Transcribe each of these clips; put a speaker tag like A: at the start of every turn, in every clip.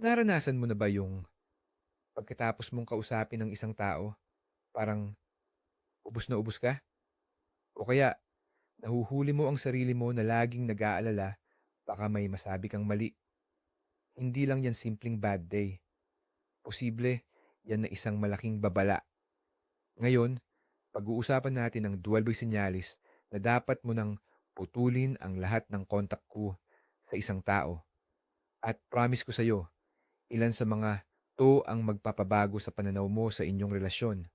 A: Naranasan mo na ba yung pagkatapos mong kausapin ng isang tao, parang ubus na ubus ka? O kaya, nahuhuli mo ang sarili mo na laging nag-aalala, baka may masabi kang mali. Hindi lang yan simpleng bad day. Posible, yan na isang malaking babala. Ngayon, pag-uusapan natin ang dual by signalis na dapat mo nang putulin ang lahat ng kontak ko sa isang tao. At promise ko sa iyo, ilan sa mga to ang magpapabago sa pananaw mo sa inyong relasyon.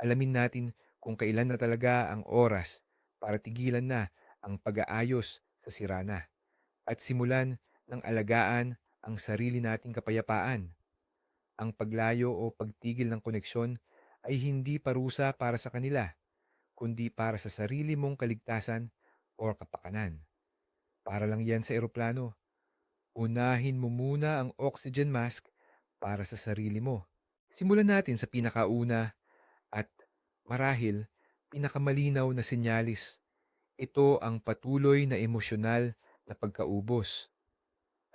A: Alamin natin kung kailan na talaga ang oras para tigilan na ang pag-aayos sa sirana at simulan ng alagaan ang sarili nating kapayapaan. Ang paglayo o pagtigil ng koneksyon ay hindi parusa para sa kanila, kundi para sa sarili mong kaligtasan o kapakanan. Para lang yan sa eroplano. Unahin mo muna ang oxygen mask para sa sarili mo. Simulan natin sa pinakauna at marahil pinakamalinaw na sinyalis. Ito ang patuloy na emosyonal na pagkaubos.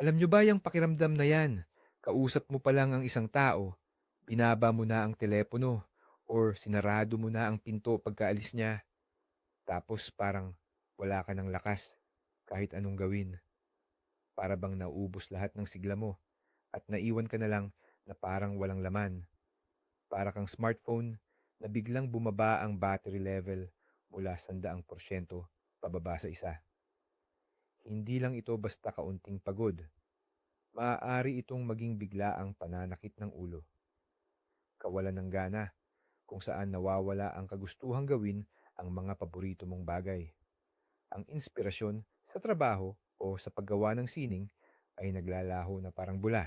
A: Alam nyo ba yung pakiramdam na yan? Kausap mo pa lang ang isang tao, binaba mo na ang telepono, or sinarado mo na ang pinto pagkaalis niya. Tapos parang wala ka ng lakas kahit anong gawin. Para bang naubos lahat ng sigla mo at naiwan ka na lang na parang walang laman. Para kang smartphone na biglang bumaba ang battery level mula sa daang porsyento pababa sa isa. Hindi lang ito basta kaunting pagod. Maaari itong maging biglaang pananakit ng ulo. Kawalan ng gana kung saan nawawala ang kagustuhang gawin ang mga paborito mong bagay. Ang inspirasyon sa trabaho o sa paggawa ng sining ay naglalaho na parang bula.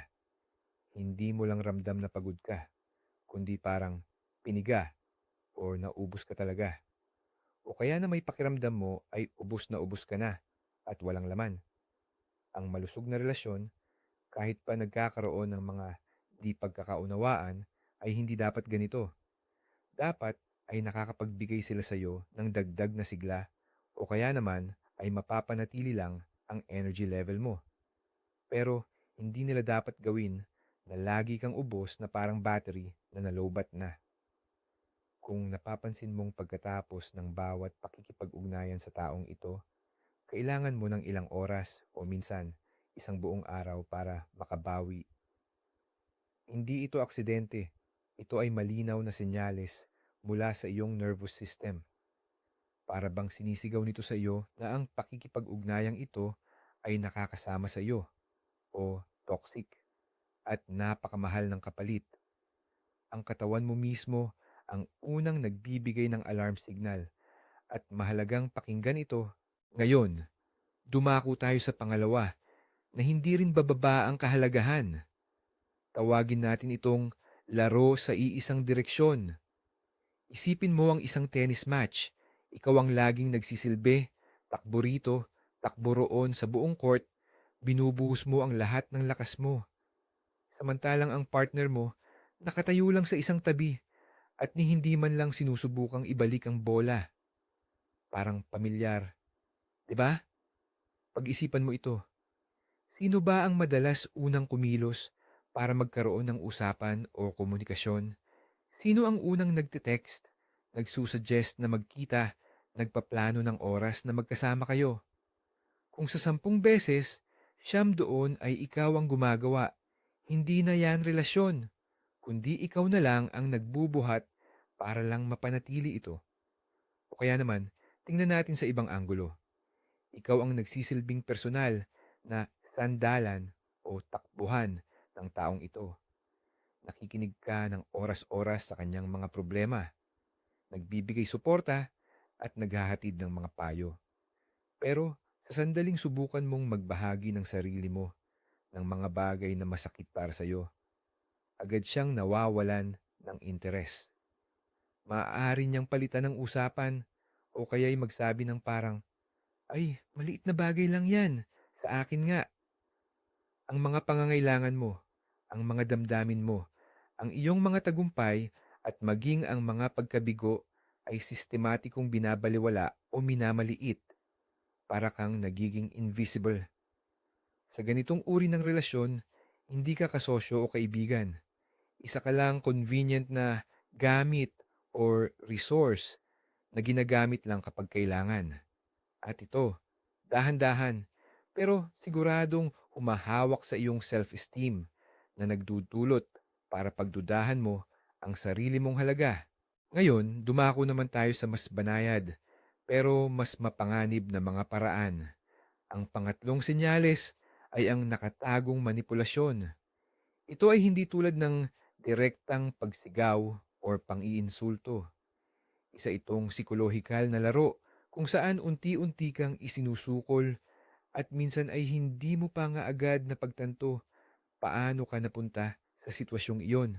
A: Hindi mo lang ramdam na pagod ka, kundi parang piniga o naubos ka talaga. O kaya na may pakiramdam mo ay ubos na ubos ka na at walang laman. Ang malusog na relasyon, kahit pa nagkakaroon ng mga di pagkakaunawaan, ay hindi dapat ganito. Dapat ay nakakapagbigay sila sa iyo ng dagdag na sigla o kaya naman ay mapapanatili lang ang energy level mo. Pero hindi nila dapat gawin na lagi kang ubos na parang battery na nalobat na. Kung napapansin mong pagkatapos ng bawat pakikipag-ugnayan sa taong ito, kailangan mo ng ilang oras o minsan isang buong araw para makabawi. Hindi ito aksidente. Ito ay malinaw na senyales mula sa iyong nervous system. Para bang sinisigaw nito sa iyo na ang pakikipag-ugnayang ito ay nakakasama sa iyo o toxic at napakamahal ng kapalit. Ang katawan mo mismo ang unang nagbibigay ng alarm signal at mahalagang pakinggan ito. Ngayon, dumako tayo sa pangalawa na hindi rin bababa ang kahalagahan. Tawagin natin itong laro sa iisang direksyon. Isipin mo ang isang tennis match. Ikaw ang laging nagsisilbi, takbo rito, takbo roon sa buong court, binubuhos mo ang lahat ng lakas mo. Samantalang ang partner mo, nakatayo lang sa isang tabi at ni hindi man lang sinusubukang ibalik ang bola. Parang pamilyar. 'Di ba? Pag-isipan mo ito. Sino ba ang madalas unang kumilos para magkaroon ng usapan o komunikasyon? Sino ang unang nagte-text, nagsusuggest na magkita, nagpaplano ng oras na magkasama kayo? Kung sa sampung beses, siyam doon ay ikaw ang gumagawa, hindi na yan relasyon, kundi ikaw na lang ang nagbubuhat para lang mapanatili ito. O kaya naman, tingnan natin sa ibang anggulo. Ikaw ang nagsisilbing personal na sandalan o takbuhan ng taong ito. Nakikinig ka ng oras-oras sa kanyang mga problema. Nagbibigay suporta at naghahatid ng mga payo. Pero sa sandaling subukan mong magbahagi ng sarili mo ng mga bagay na masakit para sa iyo, agad siyang nawawalan ng interes. Maaari niyang palitan ng usapan o kaya'y magsabi ng parang, ay, maliit na bagay lang yan. Sa akin nga. Ang mga pangangailangan mo, ang mga damdamin mo, ang iyong mga tagumpay at maging ang mga pagkabigo ay sistematikong binabaliwala o minamaliit para kang nagiging invisible. Sa ganitong uri ng relasyon, Hindi ka kasosyo o kaibigan. Isa ka lang convenient na gamit or resource na ginagamit lang kapag kailangan. At ito, dahan-dahan, pero siguradong humahawak sa iyong self-esteem na nagdudulot para pagdudahan mo ang sarili mong halaga. Ngayon, dumako naman tayo sa mas banayad pero mas mapanganib na mga paraan. Ang pangatlong senyales ay ang nakatagong manipulasyon. Ito ay hindi tulad ng direktang pagsigaw or pang-iinsulto. Isa itong psikolohikal na laro kung saan unti-unti kang isinusukol at minsan ay hindi mo pa nga agad na pagtanto paano ka napunta sa sitwasyong iyon.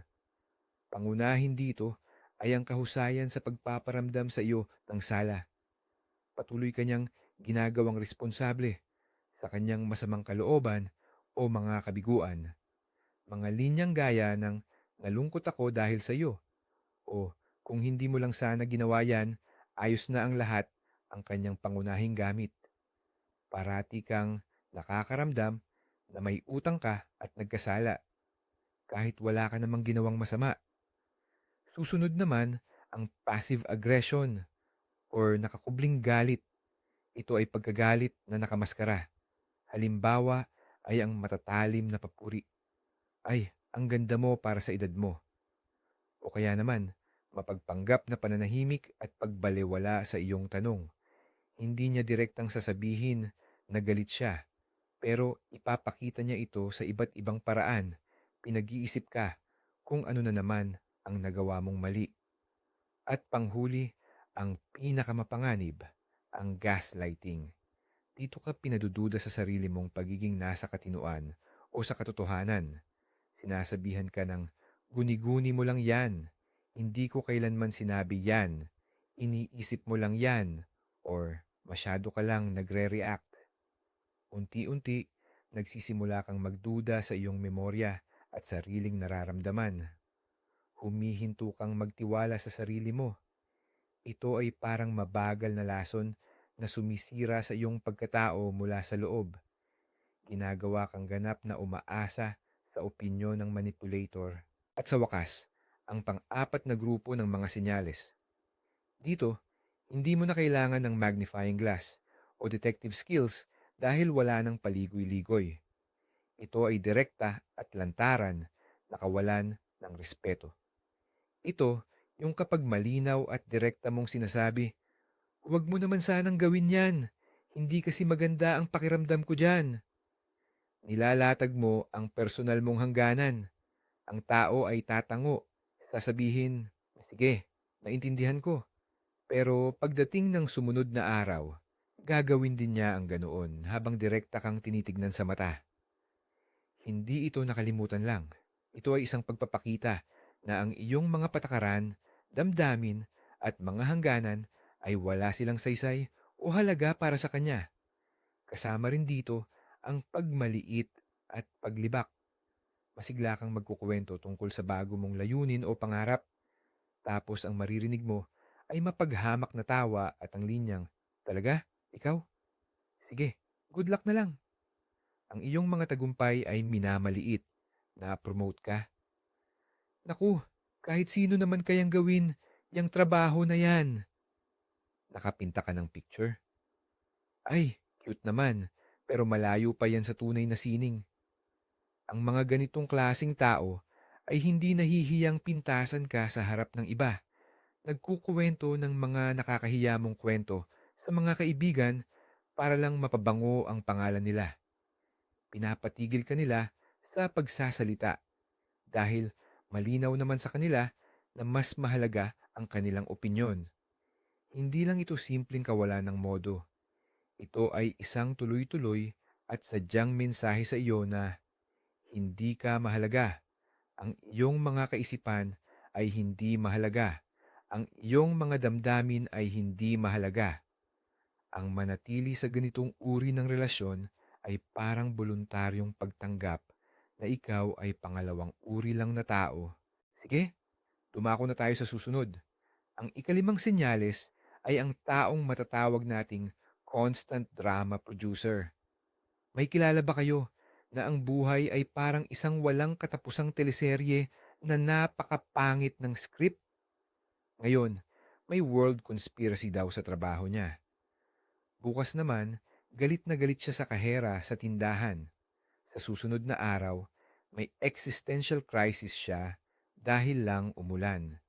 A: Pangunahin dito ay ang kahusayan sa pagpaparamdam sa iyo ng sala. Patuloy kanyang ginagawang responsable sa kanyang masamang kalooban o mga kabiguan. Mga linyang gaya ng nalungkot ako dahil sa iyo o kung hindi mo lang sana ginawa yan, ayos na ang lahat ang kanyang pangunahing gamit. Parati kang nakakaramdam na may utang ka at nagkasala kahit wala ka namang ginawang masama. Susunod naman ang passive aggression or nakakubling galit. Ito ay pagkagalit na nakamaskara. Halimbawa ay ang matatalim na papuri. Ay, ang ganda mo para sa edad mo. O kaya naman, mapagpanggap na pananahimik at pagbaliwala sa iyong tanong. Hindi niya direktang sasabihin na galit siya, pero ipapakita niya ito sa iba't ibang paraan. Pinag-iisip ka kung ano na naman ang nagawa mong mali. At panghuli, ang pinakamapanganib, ang gaslighting. Dito ka pinadududa sa sarili mong pagiging nasa katinuan o sa katotohanan. Sinasabihan ka ng, guni-guni mo lang yan. Hindi ko kailanman sinabi yan. Iniisip mo lang yan. Or masyado ka lang nagre-react. Unti-unti, nagsisimula kang magduda sa iyong memorya at sariling nararamdaman. Humihinto kang magtiwala sa sarili mo. Ito ay parang mabagal na lason na sumisira sa iyong pagkatao mula sa loob. Ginagawa kang ganap na umaasa sa opinyon ng manipulator. At sa wakas, ang pang-apat na grupo ng mga senyales. Dito, hindi mo na kailangan ng magnifying glass o detective skills dahil wala ng paligoy-ligoy. Ito ay direkta at lantaran na kawalan ng respeto. Ito yung kapag malinaw at direkta mong sinasabi, Huwag mo naman sanang gawin yan. Hindi kasi maganda ang pakiramdam ko dyan. Nilalatag mo ang personal mong hangganan. Ang tao ay tatango. Sasabihin, sige, naintindihan ko. Pero pagdating ng sumunod na araw, gagawin din niya ang ganoon habang direkta kang tinitignan sa mata. Hindi ito nakalimutan lang. Ito ay isang pagpapakita na ang iyong mga patakaran, damdamin at mga hangganan ay wala silang saysay o halaga para sa kanya. Kasama rin dito ang pagmaliit at paglibak. Masigla kang magkukwento tungkol sa bago mong layunin o pangarap. Tapos ang maririnig mo ay mapaghamak na tawa at ang linyang, Talaga? Ikaw? Sige, good luck na lang. Ang iyong mga tagumpay ay minamaliit na promote ka. Naku, kahit sino naman kayang gawin yung trabaho na yan. Nakapinta ka ng picture. Ay, cute naman, pero malayo pa yan sa tunay na sining. Ang mga ganitong klasing tao ay hindi nahihiyang pintasan ka sa harap ng iba. Nagkukuwento ng mga nakakahiya kwento sa mga kaibigan para lang mapabango ang pangalan nila. Pinapatigil ka nila sa pagsasalita dahil malinaw naman sa kanila na mas mahalaga ang kanilang opinyon. Hindi lang ito simpleng kawalan ng modo. Ito ay isang tuloy-tuloy at sadyang mensahe sa iyo na hindi ka mahalaga. Ang iyong mga kaisipan ay hindi mahalaga. Ang iyong mga damdamin ay hindi mahalaga. Ang manatili sa ganitong uri ng relasyon ay parang voluntaryong pagtanggap na ikaw ay pangalawang uri lang na tao. Sige, dumako na tayo sa susunod. Ang ikalimang senyales ay ang taong matatawag nating constant drama producer. May kilala ba kayo na ang buhay ay parang isang walang katapusang teleserye na napakapangit ng script. Ngayon, may world conspiracy daw sa trabaho niya. Bukas naman, galit na galit siya sa kahera sa tindahan. Sa susunod na araw, may existential crisis siya dahil lang umulan.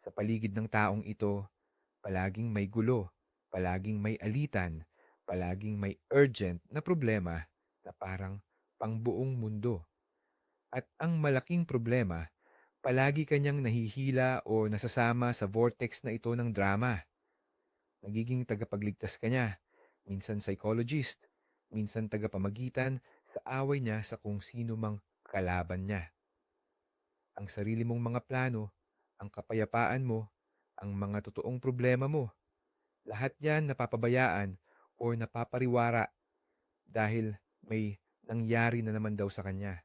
A: Sa paligid ng taong ito, palaging may gulo, palaging may alitan, palaging may urgent na problema na parang pangbuong mundo. At ang malaking problema, palagi kanyang nahihila o nasasama sa vortex na ito ng drama. Nagiging tagapagligtas ka niya, minsan psychologist, minsan tagapamagitan sa away niya sa kung sino mang kalaban niya. Ang sarili mong mga plano, ang kapayapaan mo, ang mga totoong problema mo, lahat yan napapabayaan o napapariwara dahil may nangyari na naman daw sa kanya.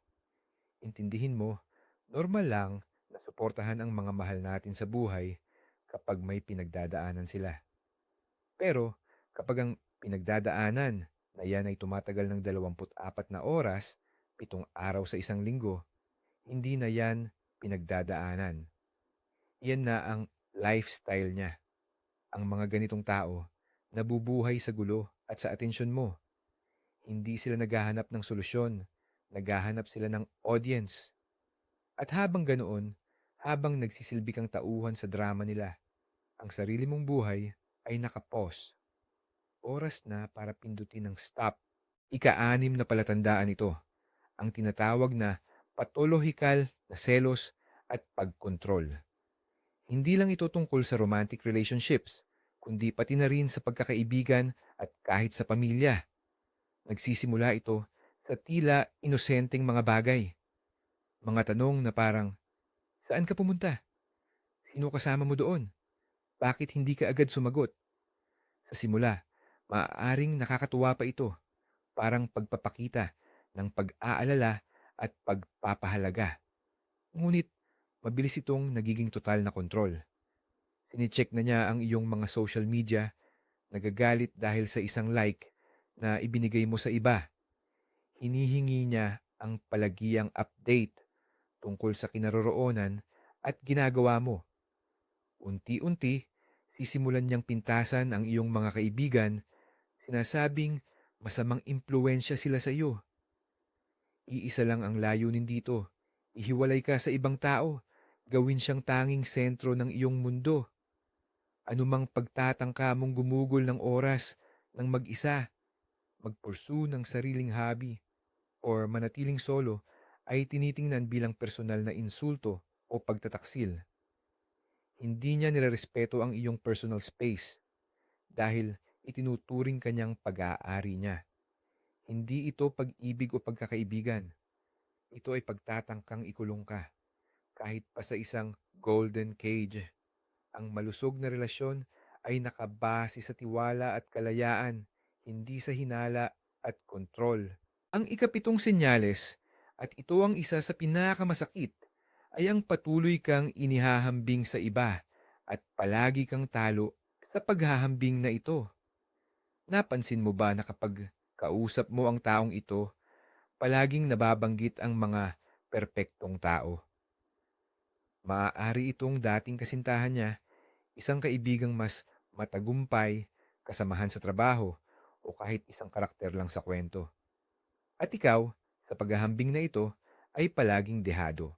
A: Intindihin mo, normal lang na suportahan ang mga mahal natin sa buhay kapag may pinagdadaanan sila. Pero kapag ang pinagdadaanan na yan ay tumatagal ng 24 na oras, pitong araw sa isang linggo, hindi na yan pinagdadaanan. Yan na ang lifestyle niya. Ang mga ganitong tao, nabubuhay sa gulo at sa atensyon mo. Hindi sila naghahanap ng solusyon, naghahanap sila ng audience. At habang ganoon, habang nagsisilbi kang tauhan sa drama nila, ang sarili mong buhay ay nakapos. Oras na para pindutin ng stop. Ika-anim na palatandaan ito, ang tinatawag na patologikal na selos at pagkontrol. Hindi lang ito tungkol sa romantic relationships, kundi pati na rin sa pagkakaibigan at kahit sa pamilya. Nagsisimula ito sa tila inosenteng mga bagay. Mga tanong na parang, saan ka pumunta? Sino kasama mo doon? Bakit hindi ka agad sumagot? Sa simula, maaaring nakakatuwa pa ito, parang pagpapakita ng pag-aalala at pagpapahalaga. Ngunit, mabilis itong nagiging total na kontrol. Sinicheck na niya ang iyong mga social media, nagagalit dahil sa isang like na ibinigay mo sa iba. Hinihingi niya ang palagiyang update tungkol sa kinaroroonan at ginagawa mo. Unti-unti, sisimulan niyang pintasan ang iyong mga kaibigan, sinasabing masamang impluensya sila sa iyo. Iisa lang ang layunin dito, ihiwalay ka sa ibang tao, gawin siyang tanging sentro ng iyong mundo. Anumang pagtatangka mong gumugol ng oras ng mag-isa, magpursu ng sariling hobby, or manatiling solo ay tinitingnan bilang personal na insulto o pagtataksil. Hindi niya nirerespeto ang iyong personal space dahil itinuturing kanyang pag-aari niya. Hindi ito pag-ibig o pagkakaibigan. Ito ay pagtatangkang ikulong ka. Kahit pa sa isang golden cage. Ang malusog na relasyon ay nakabase sa tiwala at kalayaan, hindi sa hinala at kontrol. Ang ikapitong senyales, at ito ang isa sa pinakamasakit, ay ang patuloy kang inihahambing sa iba at palagi kang talo sa paghahambing na ito. Napansin mo ba na kapag kausap mo ang taong ito, palaging nababanggit ang mga perpektong tao? Maaari itong dating kasintahan niya, isang kaibigang mas matagumpay, kasamahan sa trabaho, o kahit isang karakter lang sa kwento. At ikaw, sa paghahambing na ito, ay palaging dehado.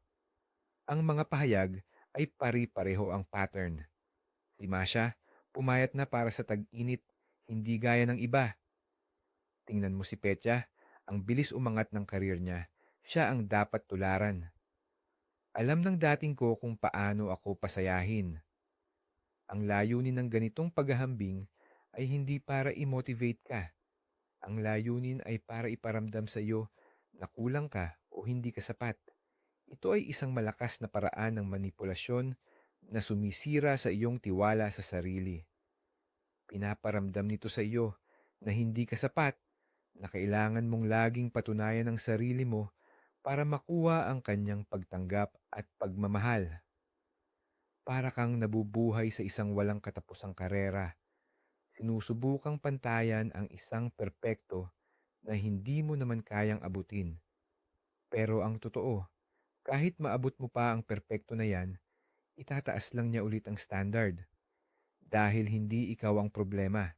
A: Ang mga pahayag ay pari-pareho ang pattern. Si Masha, pumayat na para sa tag-init, hindi gaya ng iba. Tingnan mo si Petya, ang bilis umangat ng karir niya, siya ang dapat tularan. Alam ng dating ko kung paano ako pasayahin. Ang layunin ng ganitong paghahambing ay hindi para i-motivate ka. Ang layunin ay para iparamdam sa iyo na kulang ka o hindi ka sapat. Ito ay isang malakas na paraan ng manipulasyon na sumisira sa iyong tiwala sa sarili. Pinaparamdam nito sa iyo na hindi ka sapat, na kailangan mong laging patunayan ang sarili mo para makuha ang kanyang pagtanggap at pagmamahal. Para kang nabubuhay sa isang walang katapusang karera. Sinusubukang pantayan ang isang perpekto na hindi mo naman kayang abutin. Pero ang totoo, kahit maabot mo pa ang perpekto na yan, itataas lang niya ulit ang standard. Dahil hindi ikaw ang problema.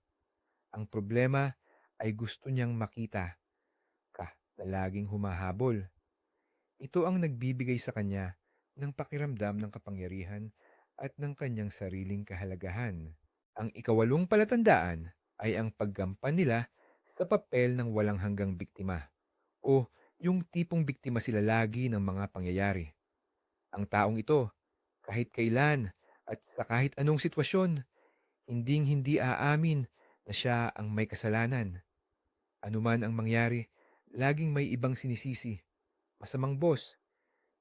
A: Ang problema ay gusto niyang makita ka na laging humahabol. Ito ang nagbibigay sa kanya ng pakiramdam ng kapangyarihan at ng kanyang sariling kahalagahan. Ang ikawalong palatandaan ay ang paggampan nila sa papel ng walang hanggang biktima o yung tipong biktima sila lagi ng mga pangyayari. Ang taong ito, kahit kailan at sa kahit anong sitwasyon, hinding hindi aamin na siya ang may kasalanan. Anuman ang mangyari, laging may ibang sinisisi. Masamang boss,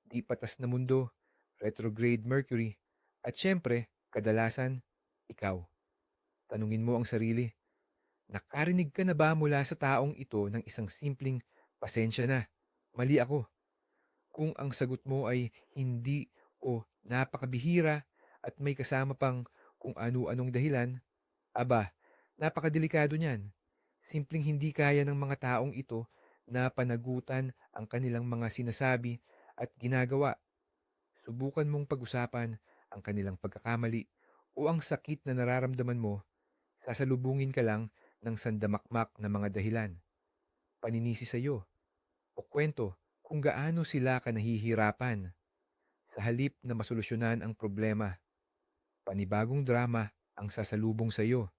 A: di patas na mundo, retrograde Mercury, at syempre, kadalasan, ikaw. Tanungin mo ang sarili, nakarinig ka na ba mula sa taong ito ng isang simpleng pasensya na, mali ako? Kung ang sagot mo ay hindi o napakabihira at may kasama pang kung ano-anong dahilan, aba, napakadelikado niyan. Simpleng hindi kaya ng mga taong ito na panagutan ang kanilang mga sinasabi at ginagawa. Subukan mong pag-usapan ang kanilang pagkakamali o ang sakit na nararamdaman mo, sasalubungin ka lang ng sandamakmak na mga dahilan. Paninisi sa iyo o kwento kung gaano sila ka nahihirapan. Sa halip na masolusyonan ang problema, panibagong drama ang sasalubong sa iyo.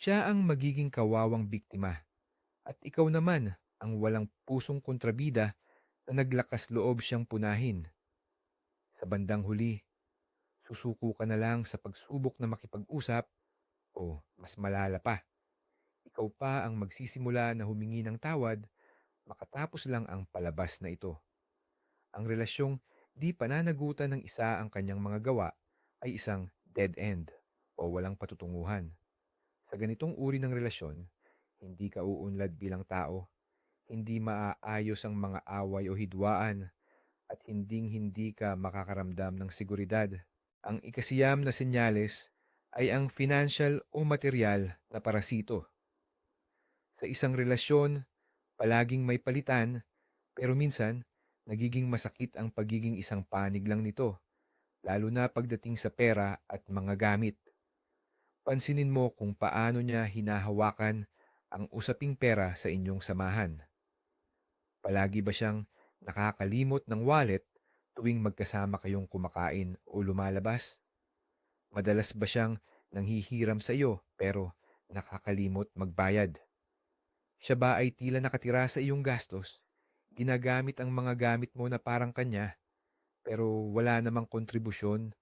A: Siya ang magiging kawawang biktima at ikaw naman ang walang pusong kontrabida na naglakas loob siyang punahin. Sa bandang huli, susuko ka na lang sa pagsubok na makipag-usap o mas malala pa. Ikaw pa ang magsisimula na humingi ng tawad makatapos lang ang palabas na ito. Ang relasyong di pananagutan ng isa ang kanyang mga gawa ay isang dead end o walang patutunguhan. Sa ganitong uri ng relasyon, hindi ka uunlad bilang tao, hindi maaayos ang mga away o hidwaan, at hinding-hindi ka makakaramdam ng seguridad. Ang ikasiyam na senyales ay ang financial o material na parasito. Sa isang relasyon, palaging may palitan, pero minsan, nagiging masakit ang pagiging isang panig lang nito, lalo na pagdating sa pera at mga gamit. Pansinin mo kung paano niya hinahawakan ang usaping pera sa inyong samahan. Palagi ba siyang nakakalimot ng wallet tuwing magkasama kayong kumakain o lumalabas? Madalas ba siyang nanghihiram sa iyo pero nakakalimot magbayad? Siya ba ay tila nakatira sa iyong gastos? Ginagamit ang mga gamit mo na parang kanya pero wala namang kontribusyon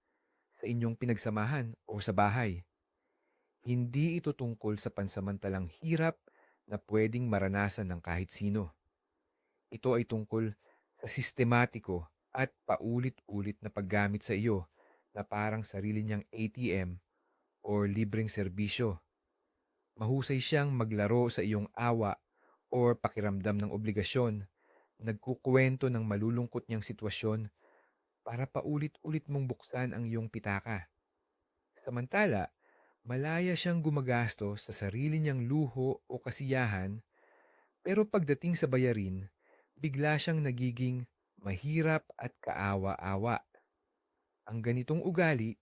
A: sa inyong pinagsamahan o sa bahay. Hindi ito tungkol sa pansamantalang hirap na pwedeng maranasan ng kahit sino. Ito ay tungkol sa sistematiko at paulit-ulit na paggamit sa iyo na parang sarili niyang ATM or libreng serbisyo. Mahusay siyang maglaro sa iyong awa or pakiramdam ng obligasyon, nagkukwento ng malulungkot niyang sitwasyon para paulit-ulit mong buksan ang iyong pitaka. Samantala, malaya siyang gumagastos sa sarili niyang luho o kasiyahan, pero pagdating sa bayarin, bigla siyang nagiging mahirap at kaawa-awa. Ang ganitong ugali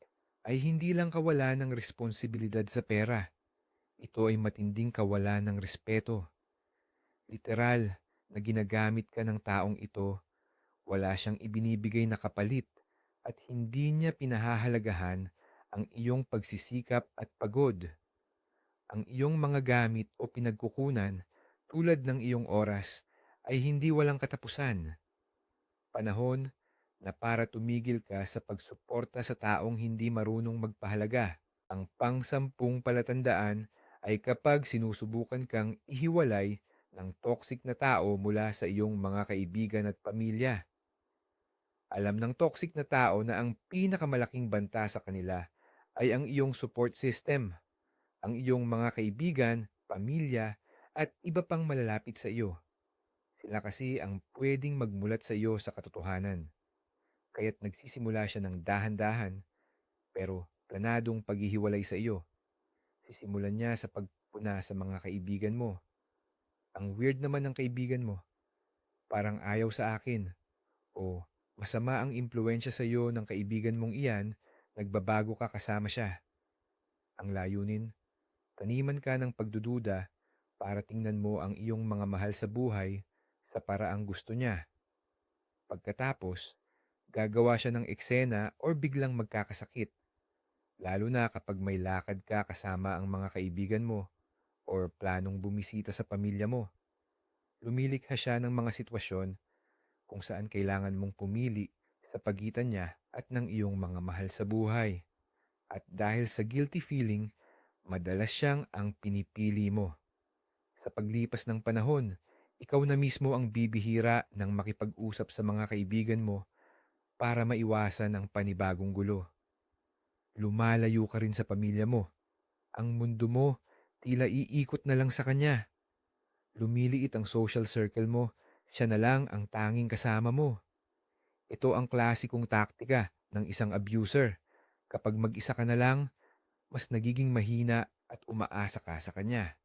A: ay hindi lang kawalan ng responsibilidad sa pera. Ito ay matinding kawalan ng respeto. Literal na ginagamit ka ng taong ito, wala siyang ibinibigay na kapalit at hindi niya pinahahalagahan ang iyong pagsisikap at pagod. Ang iyong mga gamit o pinagkukunan tulad ng iyong oras ay hindi walang katapusan. Panahon na para tumigil ka sa pagsuporta sa taong hindi marunong magpahalaga. Ang pangsampung palatandaan ay kapag sinusubukan kang ihiwalay ng toxic na tao mula sa iyong mga kaibigan at pamilya. Alam ng toxic na tao na ang pinakamalaking banta sa kanila ay ang iyong support system, ang iyong mga kaibigan, pamilya, at iba pang malalapit sa iyo. Sila kasi ang pwedeng magmulat sa iyo sa katotohanan. Kaya't nagsisimula siya ng dahan-dahan, pero planadong paghihiwalay sa iyo. Sisimulan niya sa pagpuna sa mga kaibigan mo. Ang weird naman ng kaibigan mo. Parang ayaw sa akin. O masama ang impluensya sa iyo ng kaibigan mong iyan, nagbabago ka kasama siya. Ang layunin, taniman ka ng pagdududa para tingnan mo ang iyong mga mahal sa buhay sa paraang gusto niya. Pagkatapos, gagawa siya ng eksena or biglang magkakasakit. Lalo na kapag may lakad ka kasama ang mga kaibigan mo or planong bumisita sa pamilya mo. Lumilikha siya ng mga sitwasyon kung saan kailangan mong pumili sa pagitan niya at ng iyong mga mahal sa buhay. At dahil sa guilty feeling, madalas siyang ang pinipili mo. Sa paglipas ng panahon, ikaw na mismo ang bibihira ng makipag-usap sa mga kaibigan mo para maiwasan ang panibagong gulo. Lumalayo ka rin sa pamilya mo. Ang mundo mo tila iikot na lang sa kanya. Lumiliit ang social circle mo, siya na lang ang tanging kasama mo. Ito ang klasikong taktika ng isang abuser. Kapag mag-isa ka na lang, mas nagiging mahina at umaasa ka sa kanya.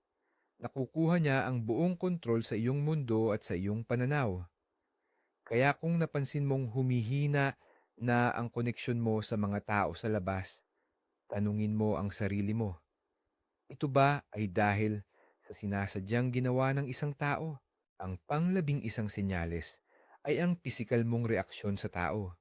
A: Nakukuha niya ang buong kontrol sa iyong mundo at sa iyong pananaw. Kaya kung napansin mong humihina na ang koneksyon mo sa mga tao sa labas, tanungin mo ang sarili mo. Ito ba ay dahil sa sinasadyang ginawa ng isang tao? Ang panglabing isang senyales ay ang pisikal mong reaksyon sa tao.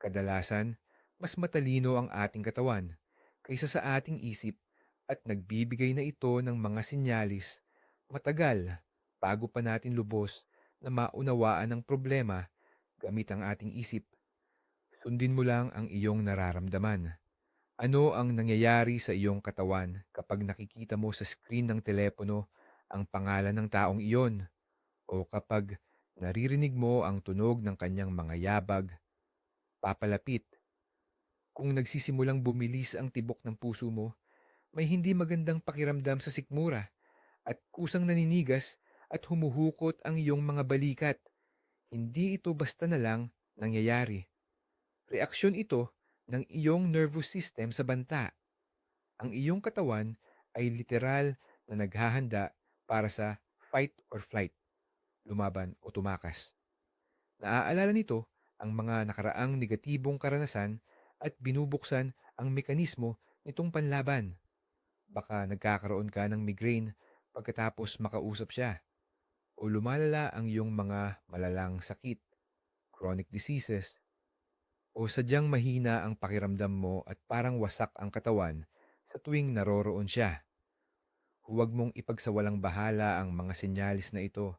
A: Kadalasan, mas matalino ang ating katawan kaysa sa ating isip at nagbibigay na ito ng mga sinyalis matagal bago pa natin lubos na maunawaan ang problema gamit ang ating isip. Sundin mo lang ang iyong nararamdaman. Ano ang nangyayari sa iyong katawan kapag nakikita mo sa screen ng telepono ang pangalan ng taong iyon o kapag naririnig mo ang tunog ng kanyang mga yabag, papalapit. Kung nagsisimulang bumilis ang tibok ng puso mo, may hindi magandang pakiramdam sa sikmura at kusang naninigas at humuhukot ang iyong mga balikat. Hindi ito basta na lang nangyayari. Reaksyon ito ng iyong nervous system sa banta. Ang iyong katawan ay literal na naghahanda para sa fight or flight, lumaban o tumakas. Naaalala nito ang mga nakaraang negatibong karanasan at binubuksan ang mekanismo nitong panlaban. Baka nagkakaroon ka ng migraine pagkatapos makausap siya o lumalala ang iyong mga malalang sakit, chronic diseases, o sadyang mahina ang pakiramdam mo at parang wasak ang katawan sa tuwing naroroon siya. Huwag mong ipagsawalang bahala ang mga senyalis na ito.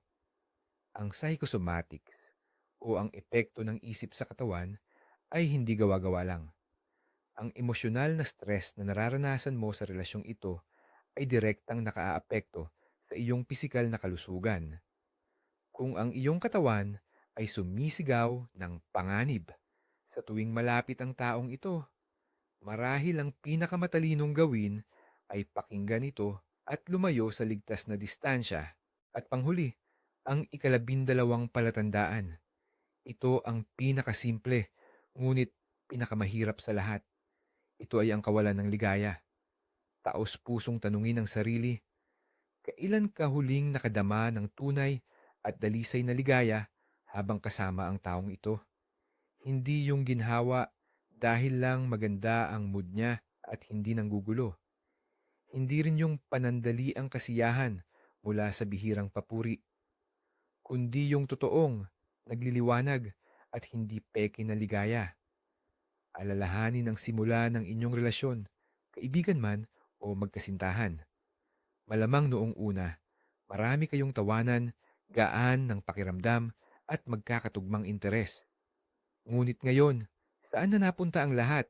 A: Ang psychosomatics o ang epekto ng isip sa katawan ay hindi gawa-gawa lang. Ang emosyonal na stress na nararanasan mo sa relasyong ito ay direktang nakaaapekto sa iyong pisikal na kalusugan. Kung ang iyong katawan ay sumisigaw ng panganib sa tuwing malapit ang taong ito, marahil ang pinakamatalinong gawin ay pakinggan ito at lumayo sa ligtas na distansya. At panghuli, ang ikalabindalawang palatandaan. Ito ang pinakasimple, ngunit pinakamahirap sa lahat. Ito ay ang kawalan ng ligaya. Taos pusong tanungin ang sarili, kailan ka huling nakadama ng tunay at dalisay na ligaya habang kasama ang taong ito? Hindi yung ginhawa dahil lang maganda ang mood niya at hindi nanggugulo. Hindi rin yung panandali ang kasiyahan mula sa bihirang papuri, kundi yung totoong, nagliliwanag at hindi peke na ligaya. Alalahanin ang simula ng inyong relasyon, kaibigan man o magkasintahan. Malamang noong una, marami kayong tawanan, gaan ng pakiramdam at magkakatugmang interes. Ngunit ngayon, saan na napunta ang lahat?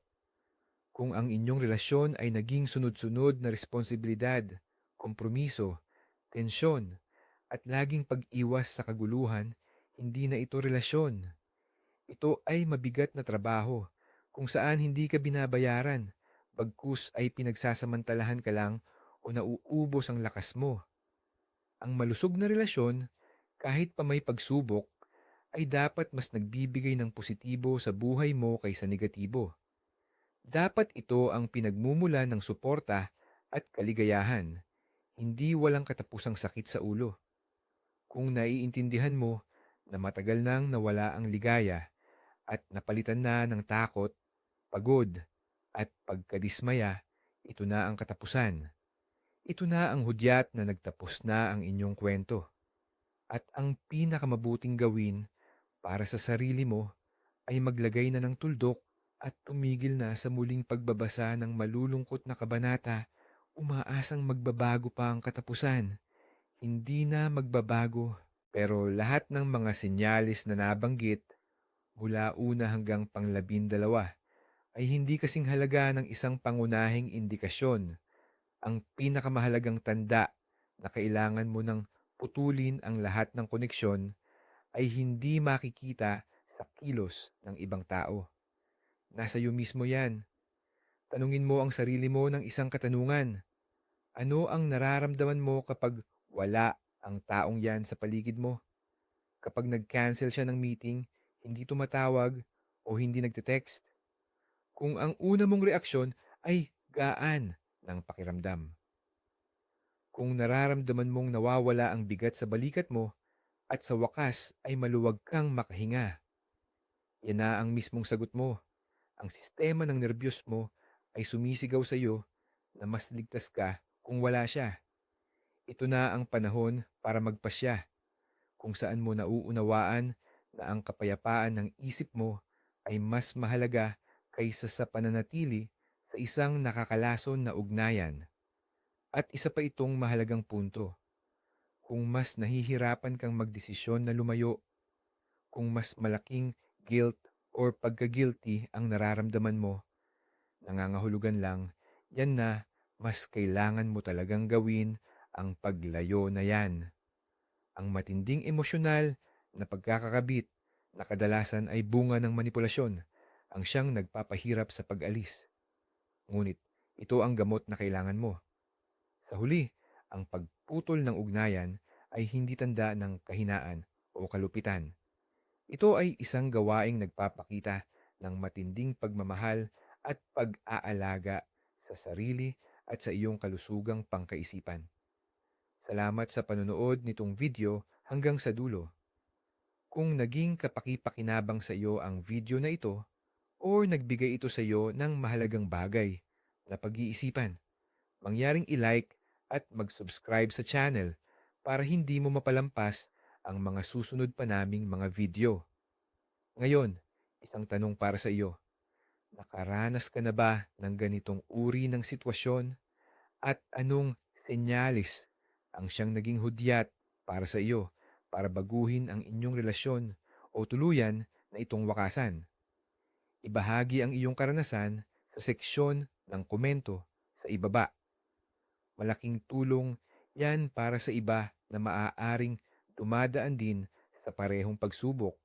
A: Kung ang inyong relasyon ay naging sunod-sunod na responsibilidad, kompromiso, tensyon, at laging pag-iwas sa kaguluhan, hindi na ito relasyon. Ito ay mabigat na trabaho kung saan hindi ka binabayaran, bagkus ay pinagsasamantalahan ka lang o nauubos ang lakas mo. Ang malusog na relasyon, kahit pa may pagsubok, ay dapat mas nagbibigay ng positibo sa buhay mo kaysa negatibo. Dapat ito ang pinagmumula ng suporta at kaligayahan, hindi walang katapusang sakit sa ulo. Kung naiintindihan mo na matagal nang nawala ang ligaya at napalitan na ng takot, pagod, at pagkadismaya, ito na ang katapusan. Ito na ang hudyat na nagtapos na ang inyong kwento. At ang pinakamabuting gawin para sa sarili mo ay maglagay na ng tuldok at tumigil na sa muling pagbabasa ng malulungkot na kabanata, umaasang magbabago pa ang katapusan. Hindi na magbabago, pero lahat ng mga sinyalis na nabanggit mula una hanggang panglabindalawa ay hindi kasing halaga ng isang pangunahing indikasyon. Ang pinakamahalagang tanda na kailangan mo ng putulin ang lahat ng koneksyon ay hindi makikita sa kilos ng ibang tao. Nasa iyo mismo yan. Tanungin mo ang sarili mo ng isang katanungan. Ano ang nararamdaman mo kapag wala ang taong yan sa paligid mo? Kapag nag-cancel siya ng meeting, hindi tumatawag o hindi nagte-text? Kung ang una mong reaksyon ay gaan ng pakiramdam. Kung nararamdaman mong nawawala ang bigat sa balikat mo at sa wakas ay maluwag kang makahinga. Yan na ang mismong sagot mo. Ang sistema ng nerbiyos mo ay sumisigaw sa iyo na mas ligtas ka kung wala siya. Ito na ang panahon para magpasya kung saan mo nauunawaan na ang kapayapaan ng isip mo ay mas mahalaga kaysa sa pananatili sa isang nakakalason na ugnayan. At isa pa itong mahalagang punto. Kung mas nahihirapan kang magdesisyon na lumayo, kung mas malaking guilt or pagka-guilty ang nararamdaman mo, nangangahulugan lang, yan na mas kailangan mo talagang gawin ang paglayo na yan. Ang matinding emosyonal na pagkakakabit na kadalasan ay bunga ng manipulasyon ang siyang nagpapahirap sa pag-alis. Ngunit ito ang gamot na kailangan mo. Sa huli, ang pagputol ng ugnayan ay hindi tanda ng kahinaan o kalupitan. Ito ay isang gawaing nagpapakita ng matinding pagmamahal at pag-aalaga sa sarili at sa iyong kalusugang pangkaisipan. Salamat sa panonood nitong video hanggang sa dulo. Kung naging kapaki-pakinabang sa iyo ang video na ito or nagbigay ito sa iyo ng mahalagang bagay na pag-iisipan, mangyaring i-like at mag-subscribe sa channel para hindi mo mapalampas ang mga susunod pa naming mga video. Ngayon, isang tanong para sa iyo. Nakaranas ka na ba ng ganitong uri ng sitwasyon at anong senyalis ang siyang naging hudyat para sa iyo para baguhin ang inyong relasyon o tuluyan na itong wakasan? Ibahagi ang iyong karanasan sa seksyon ng komento sa ibaba. Malaking tulong yan para sa iba na maaaring dumadaan din sa parehong pagsubok.